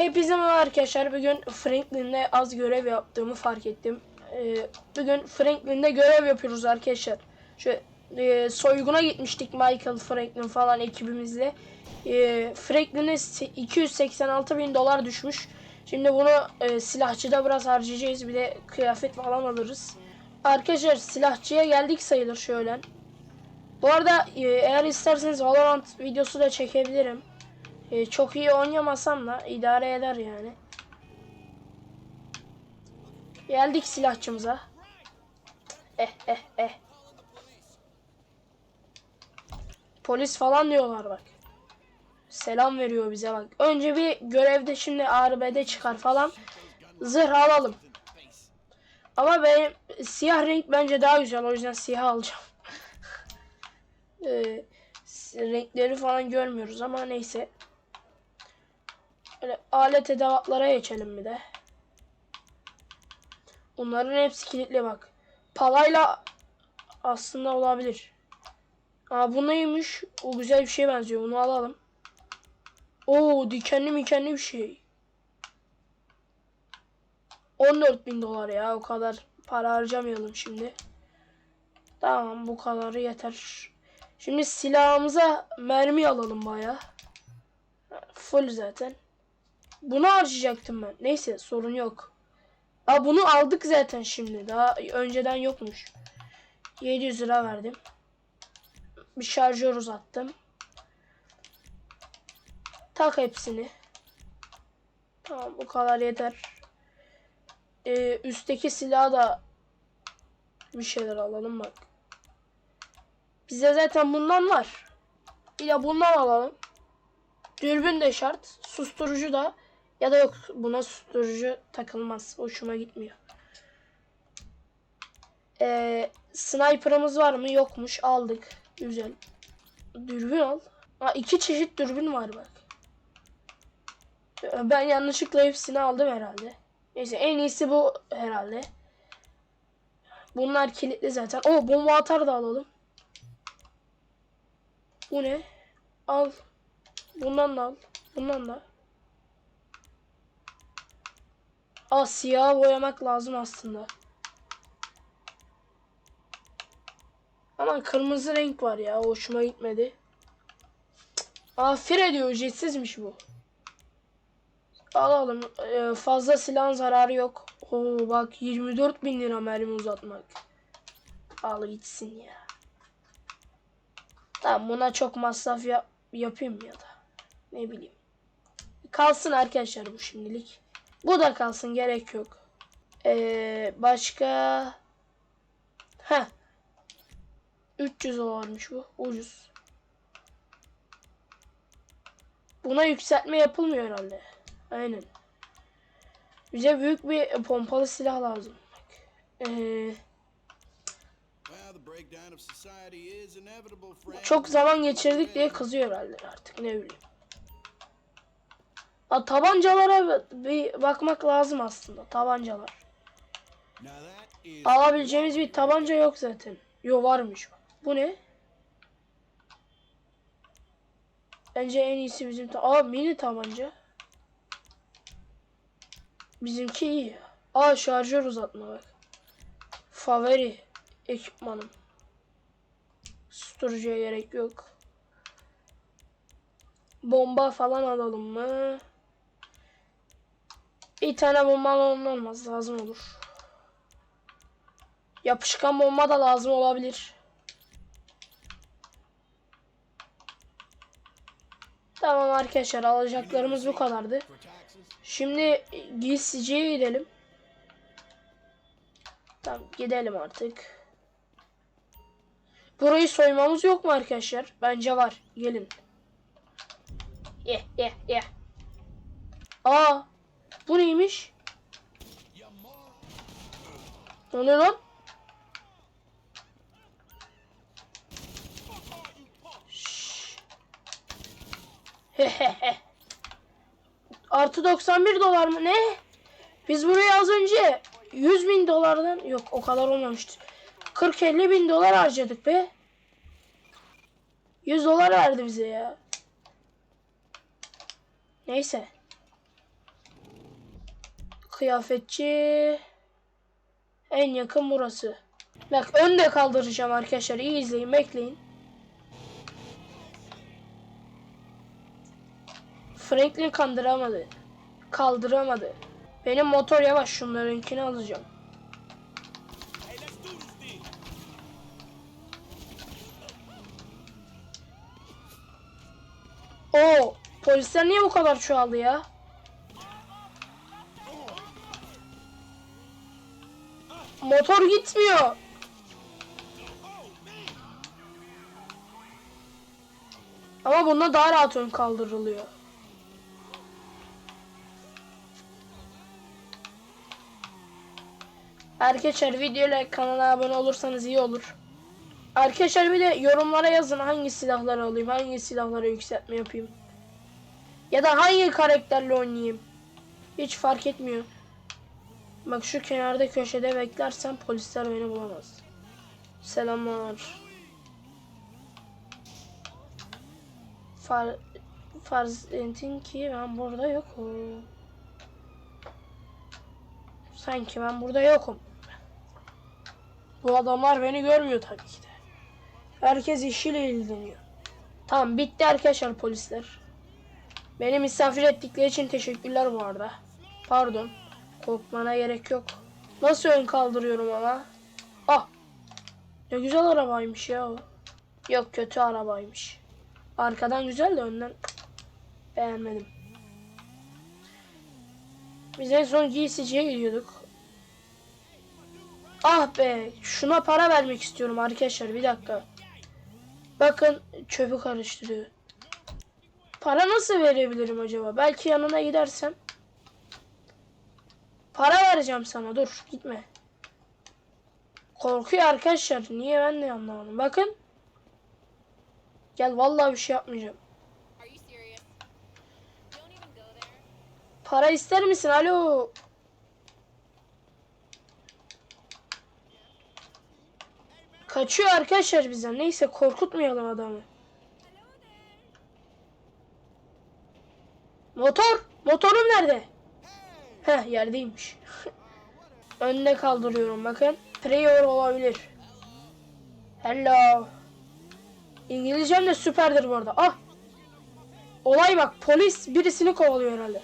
Hepinize merhaba arkadaşlar. Bugün Franklin'de az görev yaptığımı fark ettim. Ee, bugün Franklin'de görev yapıyoruz arkadaşlar. Şu e, soyguna gitmiştik Michael Franklin falan ekibimizle. E, Franklin'e se- 286 bin dolar düşmüş. Şimdi bunu e, silahçıda biraz harcayacağız. Bir de kıyafet falan alırız. Arkadaşlar silahçıya geldik sayılır şöyle. Bu arada e, eğer isterseniz Valorant videosu da çekebilirim. E, çok iyi oynamasam da idare eder yani. Geldik silahçımıza. Eh eh eh. Polis falan diyorlar bak. Selam veriyor bize bak. Önce bir görevde şimdi ARB'de çıkar falan. Zırh alalım. Ama benim siyah renk bence daha güzel. O yüzden siyah alacağım. Ee, renkleri falan görmüyoruz ama neyse. Böyle alet edevatlara geçelim bir de. Bunların hepsi kilitli bak. Palayla aslında olabilir. Aa bu neymiş? O güzel bir şeye benziyor. Bunu alalım. Oo dikenli mikenli bir şey. 14 bin dolar ya. O kadar para harcamayalım şimdi. Tamam bu kadarı yeter. Şimdi silahımıza mermi alalım baya. Full zaten. Bunu harcayacaktım ben. Neyse sorun yok. Aa bunu aldık zaten şimdi. Daha önceden yokmuş. 700 lira verdim. Bir şarjör uzattım. Tak hepsini. Tamam bu kadar yeter. Ee, üstteki silahı da bir şeyler alalım bak. Bize zaten bundan var. Bir bundan alalım. Dürbün de şart. Susturucu da. Ya da yok buna susturucu takılmaz. Hoşuma gitmiyor. Ee, sniper'ımız var mı? Yokmuş. Aldık. Güzel. Dürbün al. Ha, iki çeşit dürbün var bak. Ben yanlışlıkla hepsini aldım herhalde. Neyse en iyisi bu herhalde. Bunlar kilitli zaten. O bomba atar da alalım. Bu ne? Al. Bundan da al. Bundan da. Aa siyah boyamak lazım aslında. Ama kırmızı renk var ya. Hoşuma gitmedi. Aa fire diyor. Ücretsizmiş bu. Alalım. Ee, fazla silahın zararı yok. Oo bak 24 bin lira mermi uzatmak. Al gitsin ya. Tamam buna çok masraf yap yapayım ya da. Ne bileyim. Kalsın arkadaşlar bu şimdilik. Bu da kalsın gerek yok. Ee, başka Heh. 300 dolarmış bu. Ucuz. Buna yükseltme yapılmıyor herhalde. Aynen. Bize büyük bir pompalı silah lazım. Ee, çok zaman geçirdik diye kızıyor herhalde artık ne bileyim. Ha, tabancalara bir bakmak lazım aslında. Tabancalar. Alabileceğimiz bir tabanca yok zaten. Yo varmış. Bu ne? Bence en iyisi bizim ta Aa mini tabanca. Bizimki iyi. Aa şarjör uzatma bak. Favori ekipmanım. Susturucuya gerek yok. Bomba falan alalım mı? Bir tane bomba olmaz. Lazım olur. Yapışkan bomba da lazım olabilir. Tamam arkadaşlar alacaklarımız bu kadardı. Şimdi giysiciye gidelim. Tamam gidelim artık. Burayı soymamız yok mu arkadaşlar? Bence var. Gelin. Ye ye ye. Aa bu neymiş? Ne oluyor lan? Artı 91 dolar mı? Ne? Biz buraya az önce 100 bin dolardan yok o kadar olmamıştı. 40-50 bin dolar harcadık be. 100 dolar verdi bize ya. Neyse. Kıyafetçi en yakın burası. Bak önde kaldıracağım arkadaşlar. İyi izleyin, bekleyin. Franklin kandıramadı. Kaldıramadı. Benim motor yavaş şunlarınkini alacağım. Oo, polisler niye bu kadar çoğaldı ya? Motor gitmiyor. Ama bunda daha rahat ön kaldırılıyor. Arkadaşlar videoyla kanala abone olursanız iyi olur. Arkadaşlar bir de yorumlara yazın hangi silahları alayım, hangi silahlara yükseltme yapayım. Ya da hangi karakterle oynayayım. Hiç fark etmiyor. Bak şu kenarda köşede beklersem polisler beni bulamaz. Selamlar. Far, farz edin ki ben burada yokum. Sanki ben burada yokum. Bu adamlar beni görmüyor tabii ki de. Herkes işiyle ilgileniyor. Tamam bitti arkadaşlar polisler. Beni misafir ettikleri için teşekkürler bu arada. Pardon. Korkmana gerek yok. Nasıl ön kaldırıyorum ama? Ah. Ne güzel arabaymış ya o. Yok kötü arabaymış. Arkadan güzel de önden beğenmedim. Biz en son GCC'ye gidiyorduk. Ah be, şuna para vermek istiyorum arkadaşlar. Bir dakika. Bakın çöpü karıştırıyor. Para nasıl verebilirim acaba? Belki yanına gidersem. Para vereceğim sana. Dur, gitme. Korkuyor arkadaşlar. Niye ben de anlamadım. Bakın. Gel vallahi bir şey yapmayacağım. Para ister misin? Alo. Kaçıyor arkadaşlar bizden. Neyse korkutmayalım adamı. Motor. Motorum nerede? Heh yerdeymiş. Önde kaldırıyorum bakın. Prior olabilir. Hello. İngilizcem de süperdir bu arada. Ah. Olay bak polis birisini kovalıyor herhalde.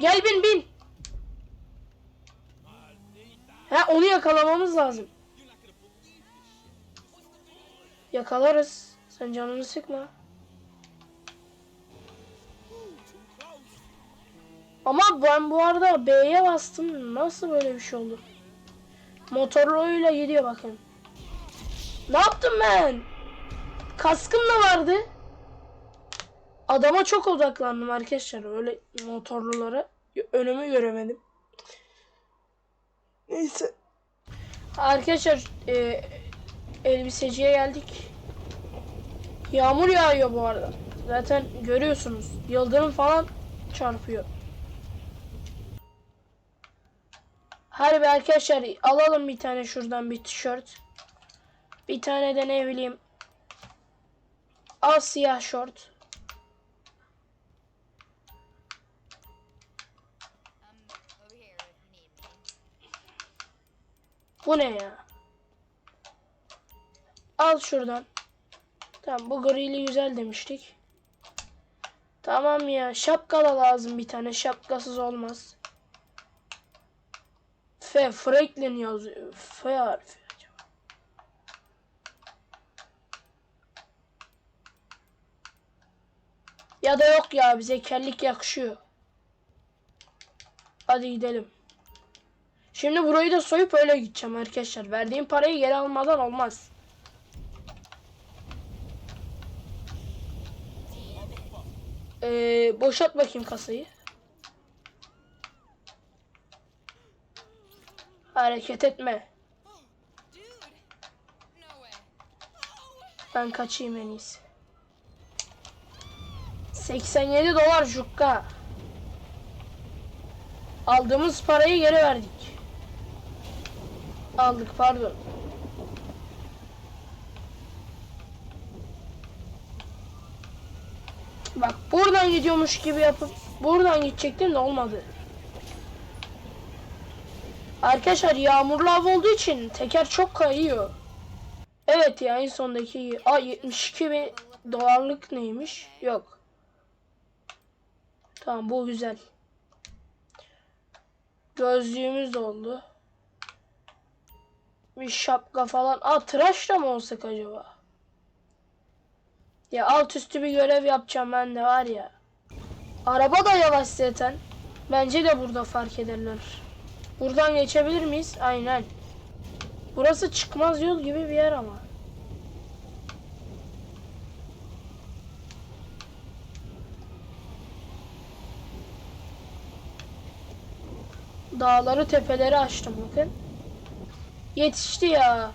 Gel bin bin. Ha onu yakalamamız lazım. Yakalarız. Sen canını sıkma. Ama ben bu arada B'ye bastım. Nasıl böyle bir şey oldu? Motoruyla gidiyor bakın. Ne yaptım ben? Kaskım da vardı. Adama çok odaklandım arkadaşlar. Öyle motorlulara. Önümü göremedim. Neyse. Arkadaşlar e, elbiseciye geldik. Yağmur yağıyor bu arada. Zaten görüyorsunuz. Yıldırım falan çarpıyor. Hadi be arkadaşlar alalım bir tane şuradan bir tişört. Bir tane de ne bileyim. Al siyah şort. Bu ne ya? Al şuradan. Tamam bu grili güzel demiştik. Tamam ya şapka da lazım bir tane. Şapkasız olmaz. F Franklin yazıyor. F harfi. Ya da yok ya bize kellik yakışıyor. Hadi gidelim. Şimdi burayı da soyup öyle gideceğim arkadaşlar. Verdiğim parayı geri almadan olmaz. Ee, boşalt bakayım kasayı. Hareket etme. Ben kaçayım en iyisi. 87 dolar jukka. Aldığımız parayı geri verdik. Aldık pardon. Bak buradan gidiyormuş gibi yapıp buradan gidecektim de olmadı. Arkadaşlar yağmurlu hava olduğu için teker çok kayıyor. Evet ya en sondaki a 72 bin dolarlık neymiş? Yok. Tamam bu güzel. Gözlüğümüz oldu. Bir şapka falan. Aa tıraş da mı olsak acaba? Ya alt üstü bir görev yapacağım ben de var ya. Araba da yavaş zaten. Bence de burada fark ederler. Buradan geçebilir miyiz? Aynen. Burası çıkmaz yol gibi bir yer ama. Dağları tepeleri açtım bakın. Yetişti ya.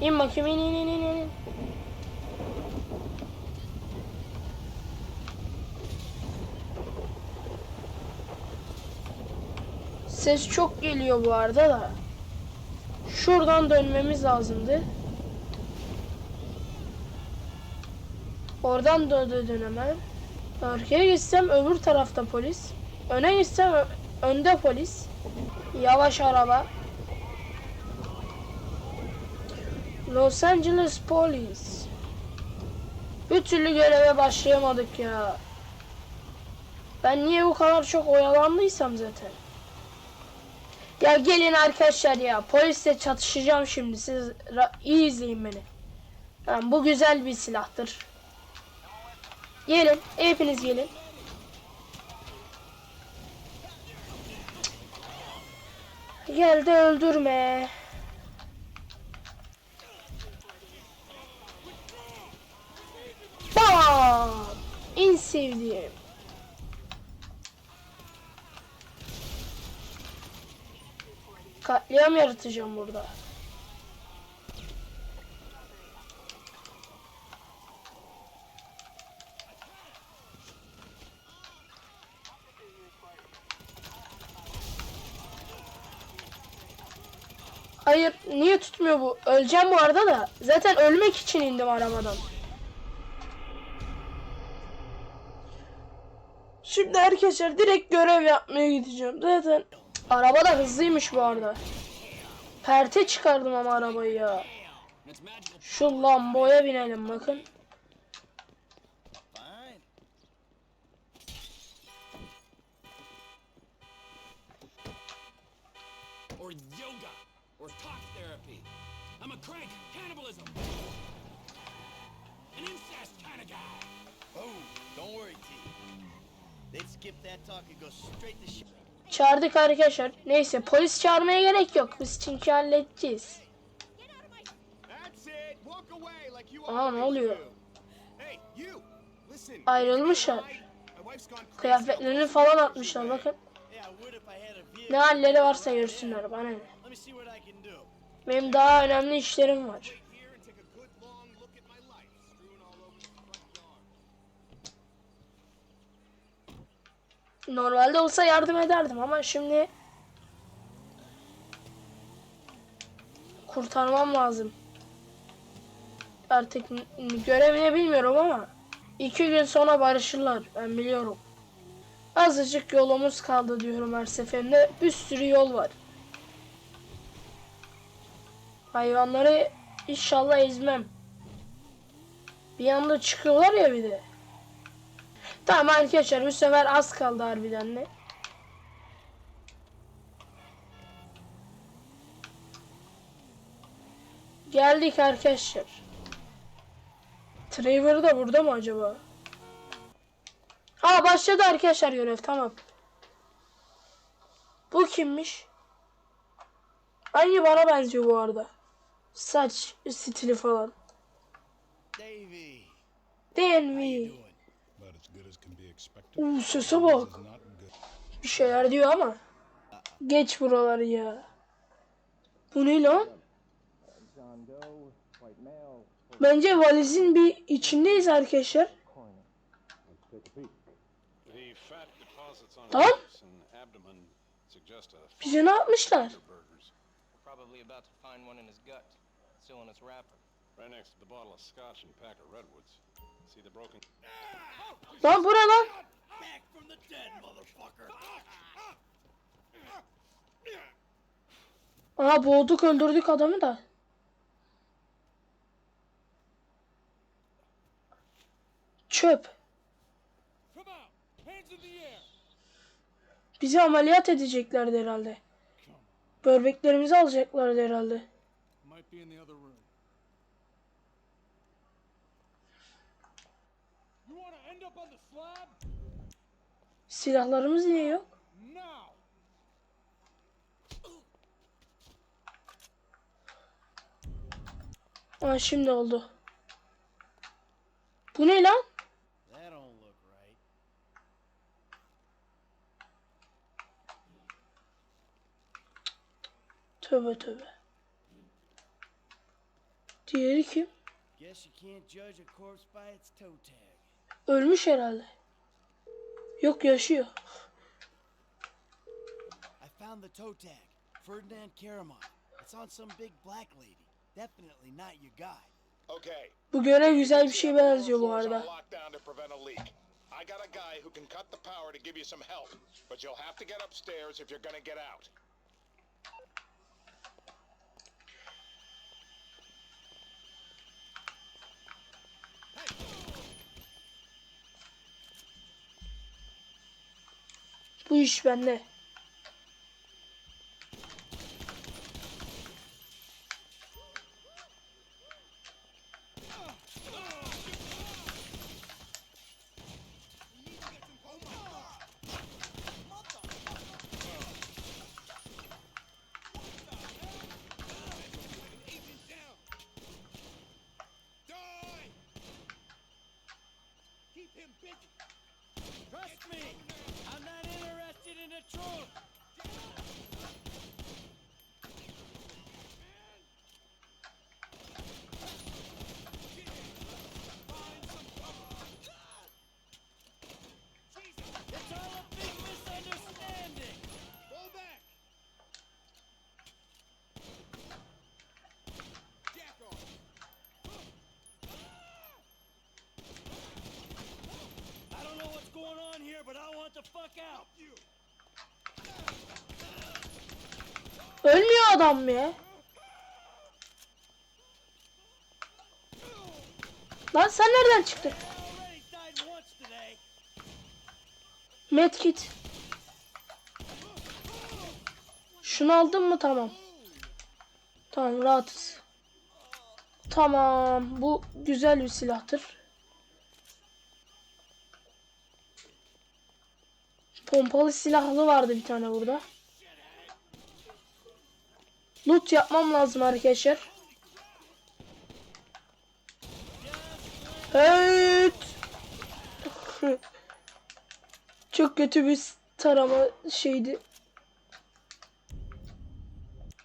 İn bakayım in in in in Ses çok geliyor bu arada da. Şuradan dönmemiz lazımdı. Oradan da dönemem. Arkaya gitsem öbür tarafta polis. Öne gitsem önde polis. Yavaş araba. Los Angeles Police. Bir türlü göreve başlayamadık ya. Ben niye bu kadar çok oyalandıysam zaten. Ya gelin arkadaşlar ya. Polisle çatışacağım şimdi. Siz iyi izleyin beni. Yani bu güzel bir silahtır. Gelin. Hepiniz gelin. Gel de öldürme. Bam! En sevdiğim. Katliam yaratacağım burada. Hayır, niye tutmuyor bu? Öleceğim bu arada da. Zaten ölmek için indim arabadan. Şimdi arkadaşlar direkt görev yapmaya gideceğim. Zaten araba da hızlıymış bu arada. Perte çıkardım ama arabayı ya. Şu Lambo'ya binelim bakın. Fine. or yoga, or talk therapy. I'm a crank, cannibalism. An incest kind of guy. Oh, don't worry, T. They'd skip that talk and go straight to shit. Çağırdık arkadaşlar. Neyse polis çağırmaya gerek yok. Biz çünkü halledeceğiz. Aa ne oluyor? Ayrılmışlar. Kıyafetlerini falan atmışlar bakın. Ne halleri varsa görsünler bana. Benim daha önemli işlerim var. Normalde olsa yardım ederdim ama şimdi kurtarmam lazım. Artık n- n- görev ne bilmiyorum ama iki gün sonra barışırlar ben biliyorum. Azıcık yolumuz kaldı diyorum her seferinde. Bir sürü yol var. Hayvanları inşallah ezmem. Bir anda çıkıyorlar ya bir de. Tamam arkadaşlar bu sefer az kaldı harbiden de. Geldik arkadaşlar. Trevor da burada mı acaba? Aa başladı arkadaşlar görev tamam. Bu kimmiş? Aynı bana benziyor bu arada. Saç stili falan. Davey, Değil Uuu sese bak. Bir şeyler diyor ama. Geç buraları ya. Bu ne lan? Bence valizin bir içindeyiz arkadaşlar. Tamam. Bize ne yapmışlar? burgers. Probably about to find one in his gut. still in its wrapper. Right next to the bottle of scotch and pack of redwoods. See the broken. Lan bu ne lan? Back from the dead, motherfucker! Aha boğduk öldürdük adamı da. Çöp. Come out! Hands in the air! Bizi ameliyat edeceklerdi herhalde. Böbreklerimizi alacaklardı herhalde. Might be in the other room. You want to end up on the slab? Silahlarımız niye yok? Aa şimdi oldu. Bu ne lan? Tövbe tövbe. Diğeri kim? Ölmüş herhalde. Yok yaşıyor. I found the toe tag. Ferdinand Karamov. It's on some big black lady. Definitely not your guy. Okay. Bu görev güzel bir şey benziyor bu arada. I got a guy who can cut the power to give you some help, but you'll have to get upstairs if you're gonna get out. Bu iş bende. Ölmüyor adam ya. Lan sen nereden çıktın? Medkit. Şunu aldın mı? Tamam. Tamam rahatız. Tamam. Bu güzel bir silahtır. Pompalı silahlı vardı bir tane burada. Loot yapmam lazım arkadaşlar. Evet. Çok kötü bir tarama şeydi.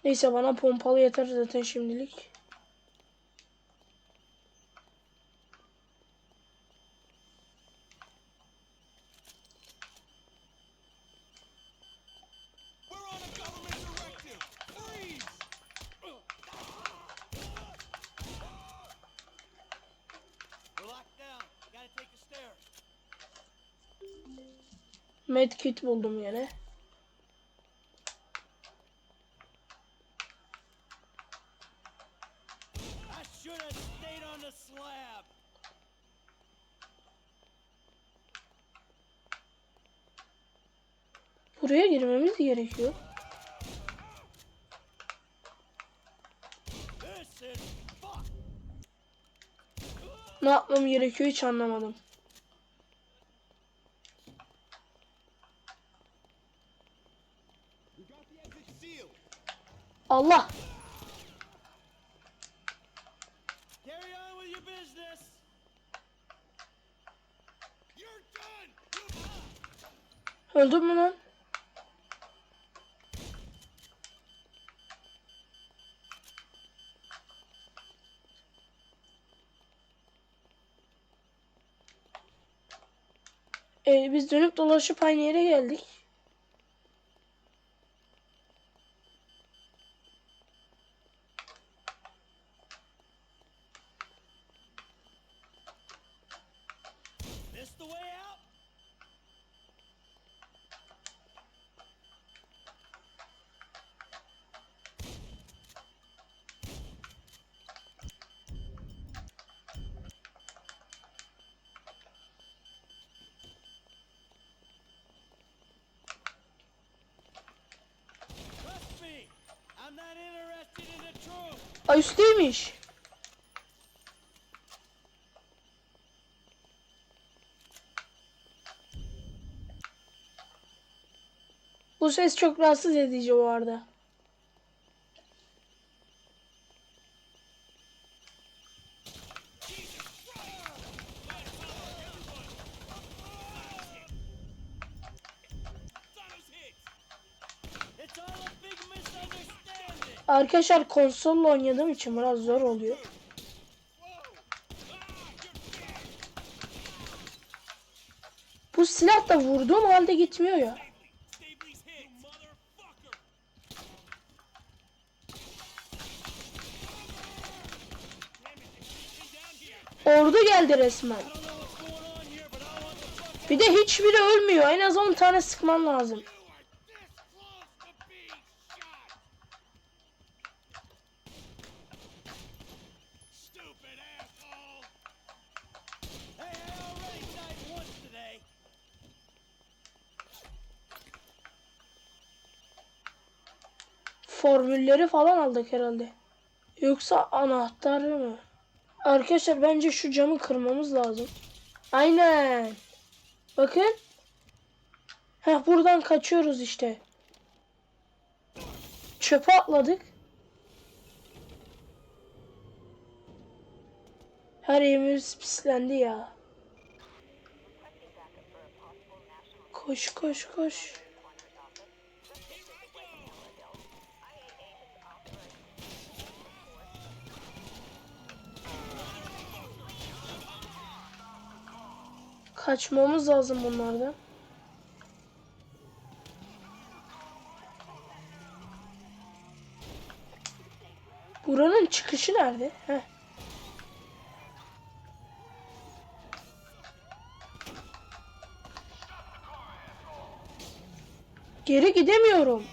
Neyse bana pompalı yeter zaten şimdilik. Medkit buldum yine. Buraya girmemiz gerekiyor. Ne yapmam gerekiyor hiç anlamadım. We got the exit sealed. Allah! Carry on with your business. You're done. Öldüm mü lan? Ee, biz dönüp dolaşıp aynı yere geldik. Üstteymiş. Bu ses çok rahatsız edici bu arada. Arkadaşlar konsolla oynadığım için biraz zor oluyor. Bu silah da vurduğum halde gitmiyor ya. Ordu geldi resmen. Bir de hiçbiri ölmüyor. En az 10 tane sıkman lazım. Formülleri falan aldık herhalde. Yoksa anahtarı mı? Arkadaşlar bence şu camı kırmamız lazım. Aynen. Bakın. Heh buradan kaçıyoruz işte. Çöpe atladık. Her yerimiz pislendi ya. Koş koş koş. Kaçmamız lazım bunlardan. Buranın çıkışı nerede? Heh. Geri gidemiyorum.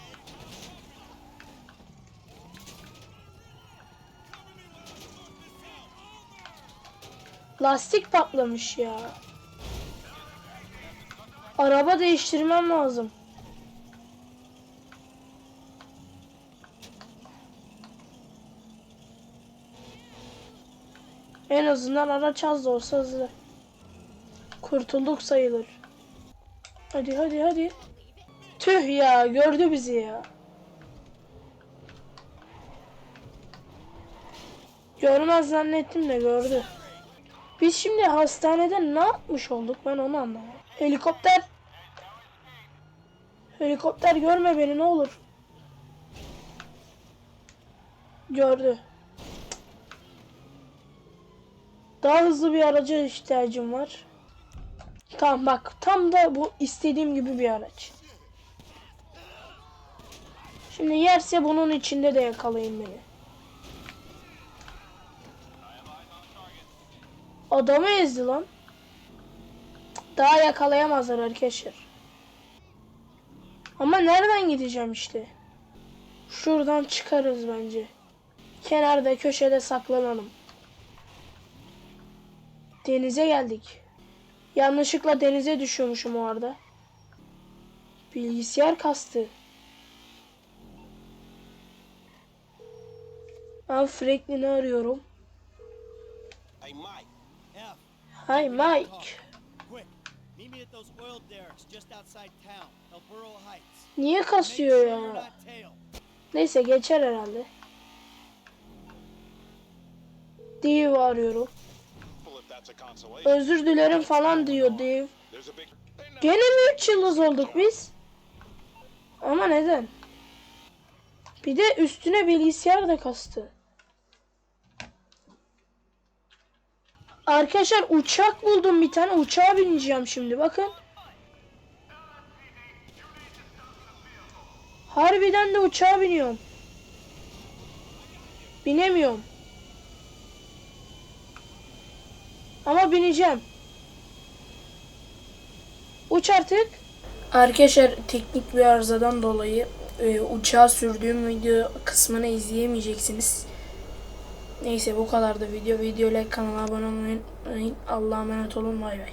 Lastik patlamış ya. Araba değiştirmem lazım. En azından araç az da olsa hızlı. Kurtulduk sayılır. Hadi hadi hadi. Tüh ya gördü bizi ya. Görmez zannettim de gördü. Biz şimdi hastanede ne yapmış olduk ben onu anlamadım. Helikopter. Helikopter görme beni ne olur. Gördü. Daha hızlı bir araca ihtiyacım var. Tamam bak tam da bu istediğim gibi bir araç. Şimdi yerse bunun içinde de yakalayın beni. Adamı ezdi lan. Daha yakalayamazlar arkadaşlar. Ama nereden gideceğim işte? Şuradan çıkarız bence. Kenarda köşede saklanalım. Denize geldik. Yanlışlıkla denize düşüyormuşum o arada. Bilgisayar kastı. Ben Franklin'i arıyorum. Hey, Mike. Hi Mike. Meet me at those oil derricks just outside town, El Burro Heights. Niye kasıyor ya? Neyse geçer herhalde. Dave arıyorum. Özür dilerim falan diyor Dave. Gene mi 3 yıldız olduk biz? Ama neden? Bir de üstüne bilgisayar da kastı. Arkadaşlar uçak buldum bir tane. Uçağa bineceğim şimdi bakın. Harbiden de uçağa biniyorum. Binemiyorum. Ama bineceğim. Uç artık. Arkadaşlar teknik bir arızadan dolayı e, uçağa sürdüğüm video kısmını izleyemeyeceksiniz. Neyse bu kadar da video. Video like kanala abone olmayı unutmayın. Allah'a emanet olun. Bay bay.